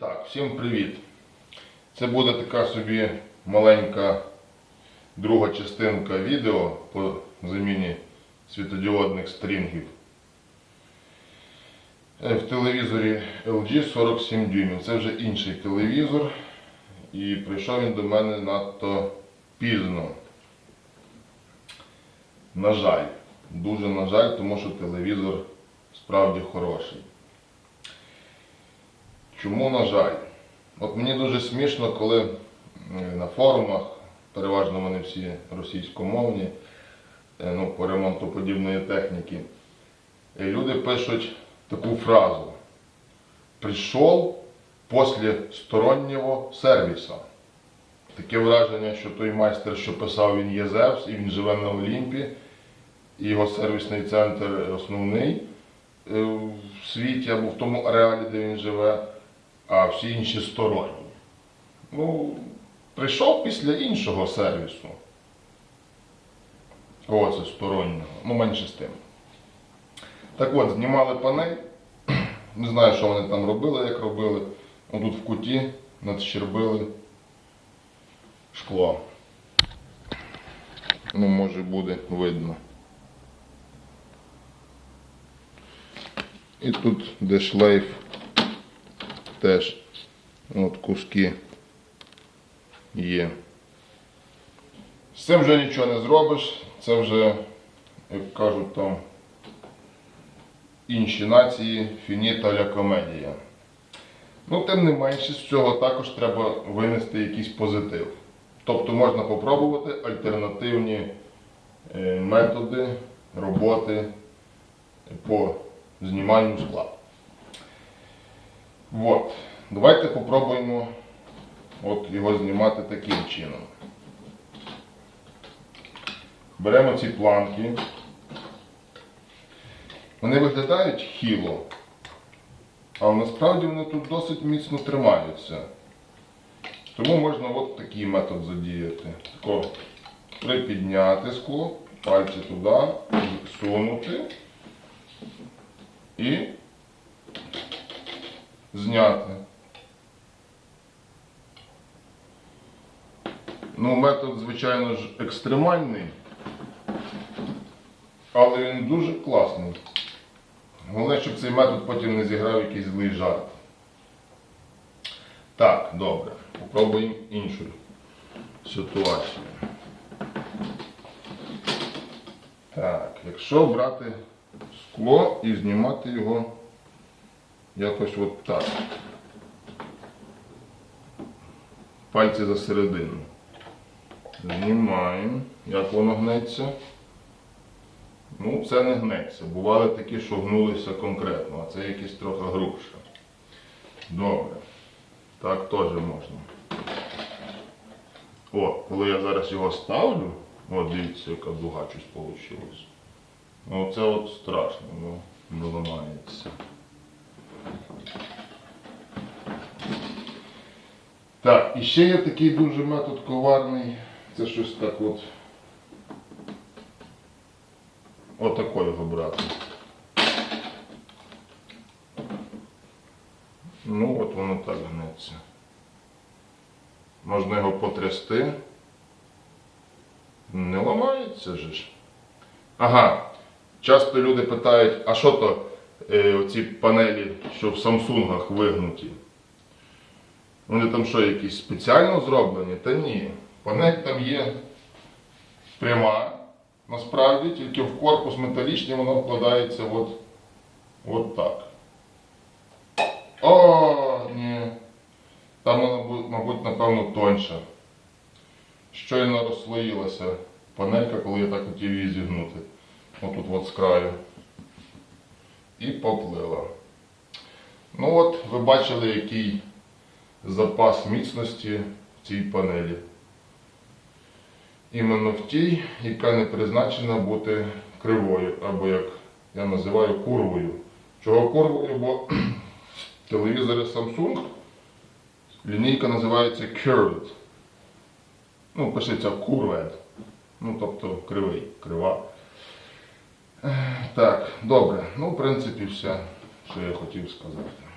Так, всім привіт. Це буде така собі маленька друга частинка відео по заміні світодіодних стрінгів. Е, В телевізорі LG 47 дюймів. Це вже інший телевізор. І прийшов він до мене надто пізно. На жаль, дуже на жаль, тому що телевізор справді хороший. Чому, на жаль? От мені дуже смішно, коли е, на форумах, переважно вони всі російськомовні, е, ну, по ремонту подібної техніки, е, люди пишуть таку фразу. Прийшов після стороннього сервісу. Таке враження, що той майстер, що писав, він є Зевс, і він живе на Олімпі, і його сервісний центр основний в світі або в тому ареалі, де він живе а всі інші сторонні. Ну, прийшов після іншого сервісу. О, це стороннього. Ну, менше з тим. Так от, знімали панель. Не знаю, що вони там робили, як робили. Ну, тут в куті надщербили шкло. Ну, може буде видно. І тут де шлейф теж от куски є. З цим вже нічого не зробиш. Це вже, як кажуть там, інші нації фініта ля комедія. Ну, тим не менше, з цього також треба винести якийсь позитив. Тобто можна попробувати альтернативні е, методи роботи по зніманню скла. От. Давайте попробуємо от його знімати таким чином. Беремо ці планки. Вони виглядають хіло, але насправді вони тут досить міцно тримаються. Тому можна от такий метод задіяти. Тако припідняти скло, пальці туди, сунути і зняти. Ну, метод, звичайно ж, екстремальний, але він дуже класний. Головне, щоб цей метод потім не зіграв якийсь злий жарт. Так, добре. Попробуємо іншу ситуацію. Так, якщо брати скло і знімати його якось от так. Пальці за середину. Знімаємо. Як воно гнеться? Ну, це не гнеться. Бували такі, що гнулися конкретно, а це якісь трохи грубше. Добре. Так теж можна. О, коли я зараз його ставлю, от дивіться, яка дуга щось вийшла. Ну, це от страшно, ну, не ламається. Так, і ще є такий дуже метод коварний. Це щось так от. Отако його брати. Ну от воно так гнеться. Можна його потрясти. Не ламається же ж. Ага. Часто люди питають, а що то е, оці панелі, що в Самсунгах вигнуті? Вони там що, якісь спеціально зроблені? Та ні. Панель там є пряма, насправді, тільки в корпус металічний воно вкладається от, от так. О, ні. Там вона, мабуть, напевно, тоньша. Щойно розслоїлася панелька, коли я так хотів її зігнути. Отут от з краю. І поплила. Ну от, ви бачили, який запас міцності в цій панелі. Іменно в тій, яка не призначена бути кривою, або як я називаю курвою. Чого курвою? Бо телевізори Samsung лінійка називається curved. Ну, пишеться curved. Ну, тобто кривий, крива. Так, добре. Ну, в принципі, все, що я хотів сказати.